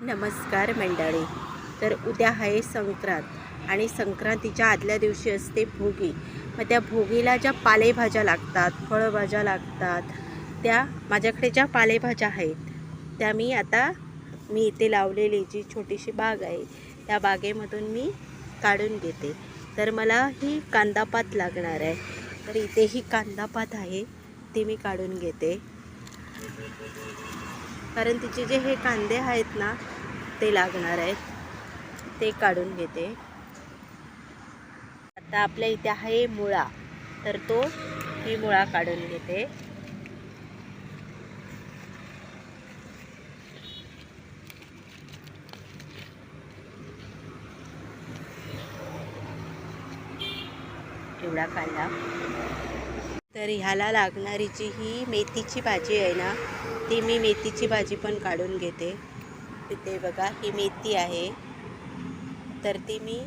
नमस्कार मंडळी. तर उद्या आहे संक्रांत आणि संक्रांतीच्या आदल्या दिवशी असते भोगी. मग त्या भोगीला ज्या पालेभाज्या लागतात फळभाज्या लागतात त्या माझ्याकडे ज्या पालेभाज्या आहेत त्या मी आता मी इथे लावलेली जी छोटीशी बाग आहे त्या बागेमधून मी काढून घेते. तर मला ही कांदापात लागणार आहे. तर इथे ही कांदापात आहे ती मी काढून घेते. कारण तिचे जे हे कांदे आहेत ना ते लागणार आहेत. ते काढून घेते. आता आपल्या इथे आहे मुळा. तर तो ही मुळा काढून घेते. एवढा काढला तर ह्याला लागणारी जी ही मेथीची भाजी आहे ना ती मी मेथीची भाजी पण काढून घेते. इथे बघा ही मेथी आहे. तर ती मी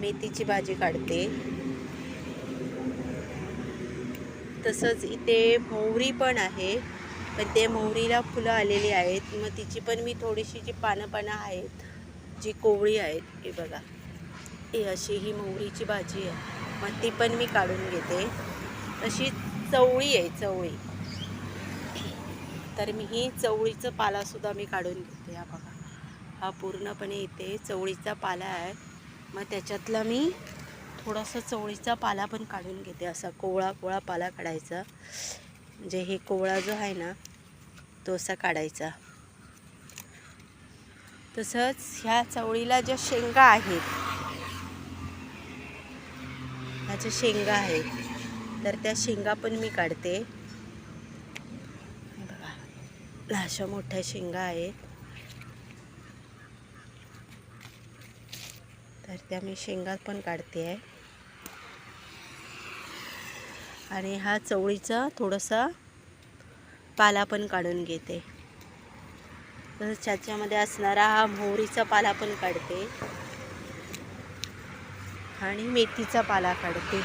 मेथीची भाजी काढते. तसंच इथे मोहरी पण आहे. पण ते मोहरीला फुलं आलेली आहेत. मग तिची पण मी थोडीशी जी पानं पानं आहेत जी कोवळी आहेत हे बघा. ही अशी ही मोहरीची भाजी आहे. मग ती पण मी काढून घेते. अशी चवळी आहे चवळी. तर मी ही चवळीचं पालासुद्धा मी काढून घेते हा बघा. हा पूर्णपणे इथे चवळीचा पाला आहे. मग त्याच्यातला मी थोडासा चवळीचा पाला पण काढून घेते असा कोवळा कोवळा पाला काढायचा. म्हणजे हे कोवळा जो आहे ना तो असा काढायचा. तसंच ह्या चवळीला ज्या शेंगा आहेत ह्याच्या शेंगा आहेत तर त्या शेंगा पण मी काढते. अशा मोठ्या शेंगा आहेत. तर त्या मी शेंगा पण काढते आहे. आणि हा चवळीचा थोडासा पाला पण काढून घेते. तसंच त्याच्यामध्ये असणारा हा मोहरीचा पाला पण काढते. आणि मेथीचा पाला काढते.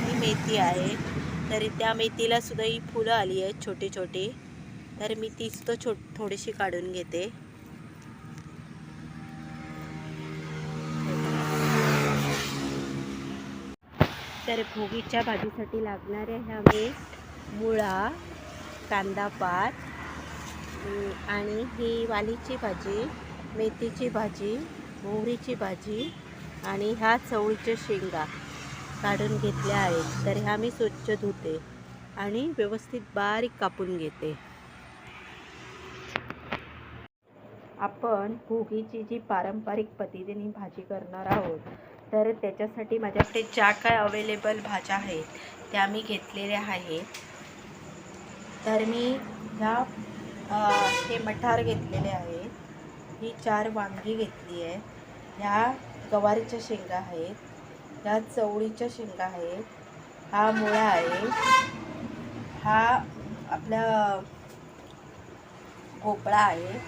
ही मेथी आहे. तर त्या मेथीला सुद्धा ही फुलं आली आहेत छोटी छोटी. तर मी ती सुद्धा छो थोडीशी काढून घेते. तर भोगीच्या भाजीसाठी लागणाऱ्या ह्या मी मुळा कांदापात आणि ही वालीची भाजी मेथीची भाजी मोहरीची भाजी आणि ह्या चवळीच्या शेंगा. काढून घेतल्या आहेत तर ह्या मी स्वच्छ धुते आणि व्यवस्थित बारीक कापून घेते. आपण भोगीची जी पारंपरिक पद्धतीने भाजी करणार आहोत तर त्याच्यासाठी माझ्याकडे ज्या काय अवेलेबल भाज्या आहेत त्या मी घेतलेल्या आहेत. तर मी ह्या हे मठार घेतलेले आहेत. ही चार वांगी घेतली आहे. ह्या गवारीच्या शेंगा आहेत. ह्या चवळीच्या शेंगा आहेत. हा मुळा आहे. हा आपला भोपळा आहे.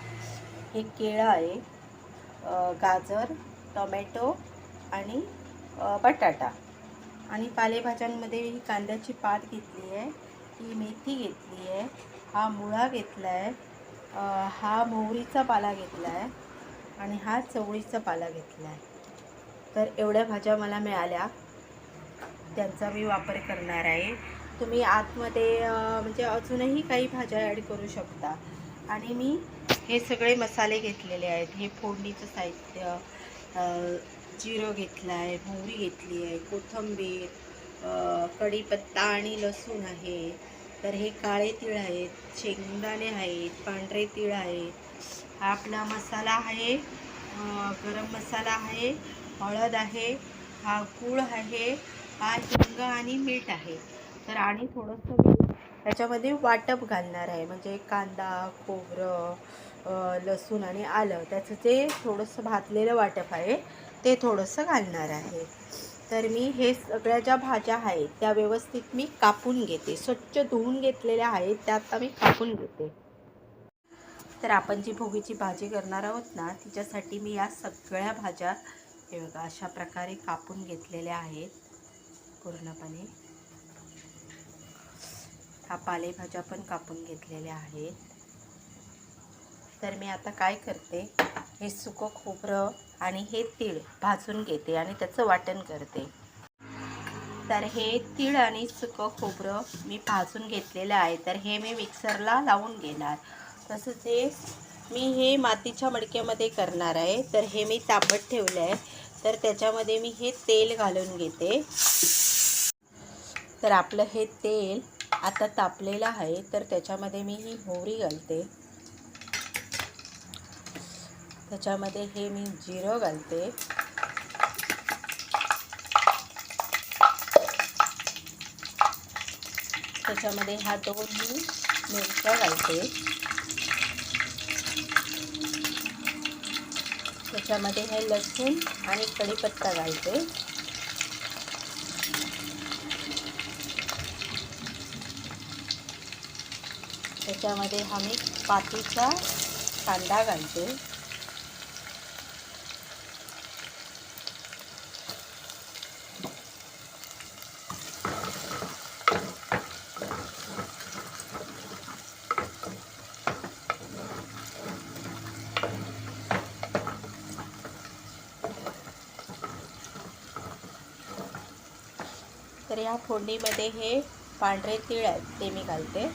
हे केळं आहे. गाजर टोमॅटो आणि बटाटा. आणि पालेभाज्यांमध्ये ही कांद्याची पात घेतली आहे. ही मेथी घेतली आहे. हा मुळा घेतला आहे. हा मोहरीचा पाला घेतला आहे. आणि हा चवळीचा पाला घेतला आहे. तर एवढ्या भाज्या मला मिळाल्या. त्यांचा मी वापर करणार आहे. तुम्ही आतमध्ये म्हणजे अजूनही काही भाज्या ॲड करू शकता. आणि मी हे सगळे मसाले घेतलेले आहेत. हे फोडणीचं साहित्य जिरं घेतलं आहे मोहरी घेतली आहे कोथिंबीर कढीपत्ता आणि लसूण आहे. तर हे काळे तीळ आहेत शेंगदाणे आहेत पांढरे तीळ आहेत. हा आपला मसाला आहे. गरम मसाला आहे. हळद आहे हा गूळ आहे हा हिंग आणि मीठ आहे. तर आणि थोडंसं त्याच्यामध्ये वाटप घालणार आहे. म्हणजे कांदा खोबरं लसूण आणि आलं त्याचं जे थोडंसं भाजलेलं वाटप आहे ते थोडंसं घालणार आहे. तर मी हे सगळ्या ज्या भाज्या आहेत त्या व्यवस्थित मी कापून घेते. स्वच्छ धुवून घेतलेल्या आहेत त्या आता मी कापून घेते. तर आपण जी भोगीची भाजी करणार आहोत ना तिच्यासाठी मी या सगळ्या भाज्या हे बघा अशा प्रकारे कापून घेतलेल्या आहेत पूर्णपणे. हा पालेभाज्या पण कापून घेतलेल्या आहेत. तर मी आता काय करते हे सुकं खोबरं आणि हे तीळ भाजून घेते आणि त्याचं वाटण करते. तर हे तीळ आणि सुकं खोबरं मी भाजून घेतलेलं आहे. तर हे मी मिक्सरला लावून घेणार. तसंच हे मी हे मातीच्या मडक्यामध्ये करणार आहे. तर हे मी तापत ठेवलं आहे. तर त्याच्यामध्ये मी हे तेल घालून घेते. तर आपलं हे तेल आता तापलेलं आहे. तर त्याच्यामध्ये मी ही मोहरी घालते. त्याच्यामध्ये हे मी जिरं घालते. त्याच्यामध्ये हा दोन मी मिरच्या घालते. त्याच्यामध्ये हे लसूण आणि कढीपत्ता घालते. त्याच्यामध्ये हा मी पातीचा कांदा घालते. तर या फोडणीमध्ये हे पांढरे तीळ आहेत ते मी घालते.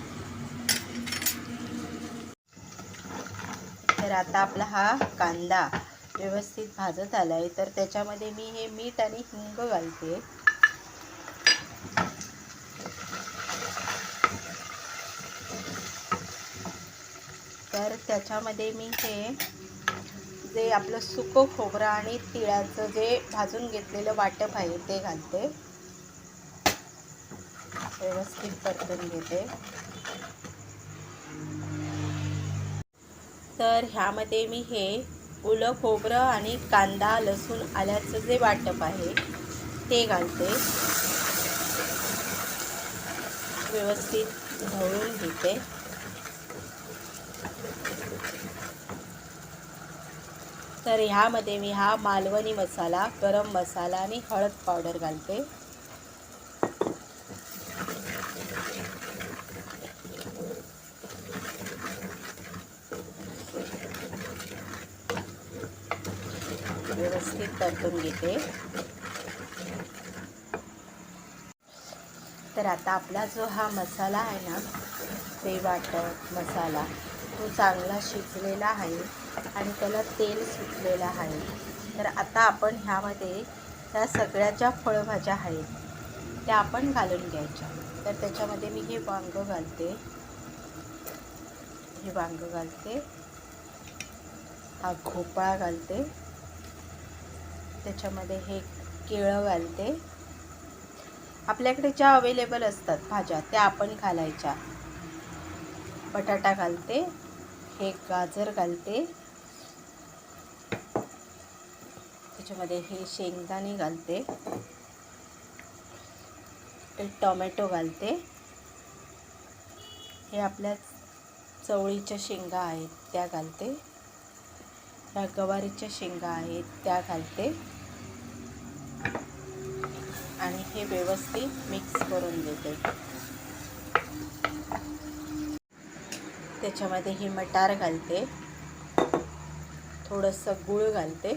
तर आता आपला हा कांदा व्यवस्थित भाजत आला आहे तर त्याच्यामध्ये मी हे मीठ आणि हिंग घालते. तर त्याच्यामध्ये मी हे जे आपलं सुकं खोबरं आणि तिळाचं जे भाजून घेतलेलं वाटप आहे ते घालते. व्यवस्थित परतून घेते. तर ह्यामध्ये मी हे ओलं खोबरं आणि कांदा लसूण आल्याचं जे वाटप आहे ते घालते. व्यवस्थित ढवळून घेते. तर ह्यामध्ये मी हा मालवणी मसाला गरम मसाला आणि हळद पावडर घालते. व्यवस्थित परतून घेते. तर आता आपला जो हा मसाला आहे ना ते वाटप मसाला तो चांगला शिजलेला आहे आणि त्याला तेल सुटलेलं आहे. तर आता आपण ह्यामध्ये त्या सगळ्या ज्या फळभाज्या आहेत त्या आपण घालून घ्यायच्या. तर त्याच्यामध्ये मी हे वांगं घालते. हे वांगं घालते. हा घोपाळा घालते. त्याच्यामध्ये हे केळं घालते. आपल्याकडे ज्या अवेलेबल असतात भाज्या त्या आपण घालायच्या. बटाटा घालते हे गाजर घालते. त्याच्यामध्ये हे शेंगदाणे घालते. एक टोमॅटो घालते. हे आपल्या चवळीच्या शेंगा आहेत त्या घालते. ह्या गवारीच्या शेंगा आहेत त्या घालते आणि हे व्यवस्थित मिक्स करून देते. त्याच्यामध्ये हे मटार घालते. थोडंसं गूळ घालते.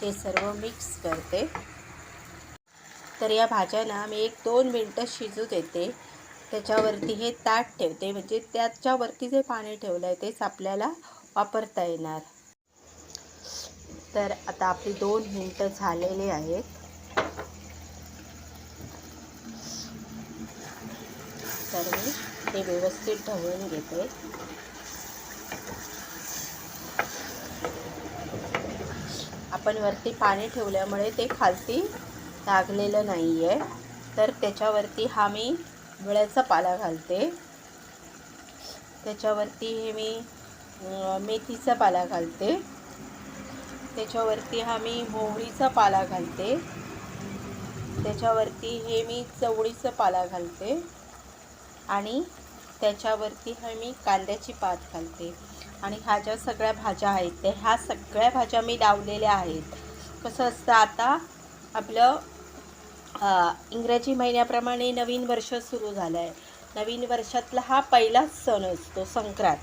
हे सर्व मिक्स करते. तर या भाज्यांना मी एक दोन मिनटं शिजू देते. त्याच्यावरती हे ताट ठेवते. म्हणजे त्याच्यावरती जे पाणी ठेवलं आहे तेच आपल्याला वापरता येणार. तर आता आपली दोन मिनटं झालेली आहेत. तर मी हे व्यवस्थित ढवळून घेते. आपण वरती पाणी ठेवल्यामुळे ते खालती लागलेलं नाही आहे तर त्याच्यावरती हा मी विळ्याचा पाला घालते. त्याच्यावरती हे मी मेथीचा पाला घालते. त्याच्यावरती हा मी मोहरीचा पाला घालते. त्याच्यावरती हे मी चवळीचं पाला घालते. आणि त्याच्यावरती हा मी कांद्याची पात घालते. आणि ह्या ज्या सगळ्या भाज्या आहेत त्या ह्या सगळ्या भाज्या मी लावलेल्या आहेत. कसं असतं आता आपलं इंग्रजी महिन्याप्रमाणे नवीन वर्ष सुरू झालं आहे नवीन वर्षातला हा पहिलाच सण असतो संक्रांत.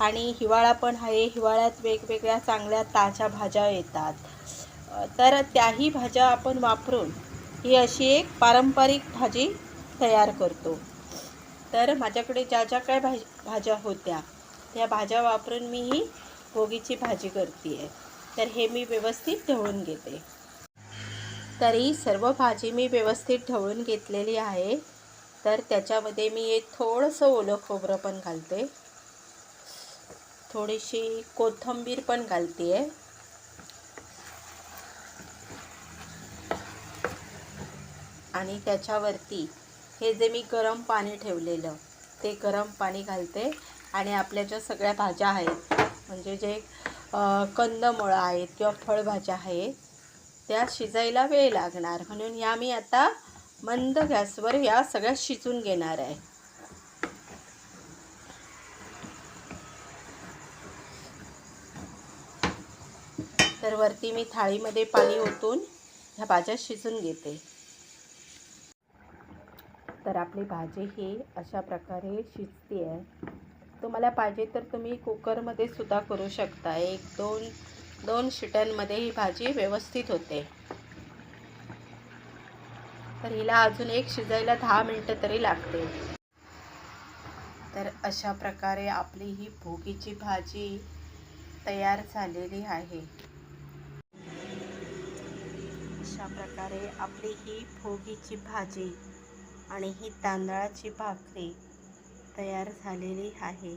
आणि हिवाळा पण आहे हिवाळ्यात वेगवेगळ्या चांगल्या ताज्या भाज्या येतात. तर त्याही भाज्या आपण वापरून ही अशी एक पारंपरिक भाजी तयार करतो. तर माझ्याकडे ज्या ज्या काय भाज भाज्या होत्या त्या भाज्या वापरून मी ही भोगीची भाजी करते आहे तर हे मी व्यवस्थित ढवळून घेते. तरी सर्व भाजी मी व्यवस्थित ढवळून घेतलेली आहे. तर त्याच्यामध्ये मी एक थोडंसं ओलं खोबरं पण घालते. थोडीशी कोथिंबीर पण घालते आहे आणि त्याच्यावरती हे जे मी गरम पाणी ठेवलेलं ते गरम पाणी घालते. आणि आपल्या ज्या सगळ्या भाज्या आहेत म्हणजे जे कंदमुळं आहेत किंवा फळभाज्या आहेत त्या शिजायला वेळ लागणार. म्हणून या मी आता मंद गॅसवर या सगळ्या शिजून घेणार आहे. तर वरती मी थाळीमध्ये पाणी ओतून ह्या भाज्या शिजून घेते. तर आपली भाजी ही अशा प्रकारे शिजते आहे तुम्हाला पाहिजे तर तुम्ही कुकरमध्ये सुद्धा करू शकता. एक दोन दोन शिट्यांमध्ये ही भाजी व्यवस्थित होते. तर हिला अजून एक शिजायला दहा मिनटं तरी लागते तर अशा प्रकारे आपली ही भोगीची भाजी तयार झालेली आहे. अशा प्रकारे आपली ही भोगीची भाजी आणि ही तांदळाची भाकरी तयार झालेली आहे.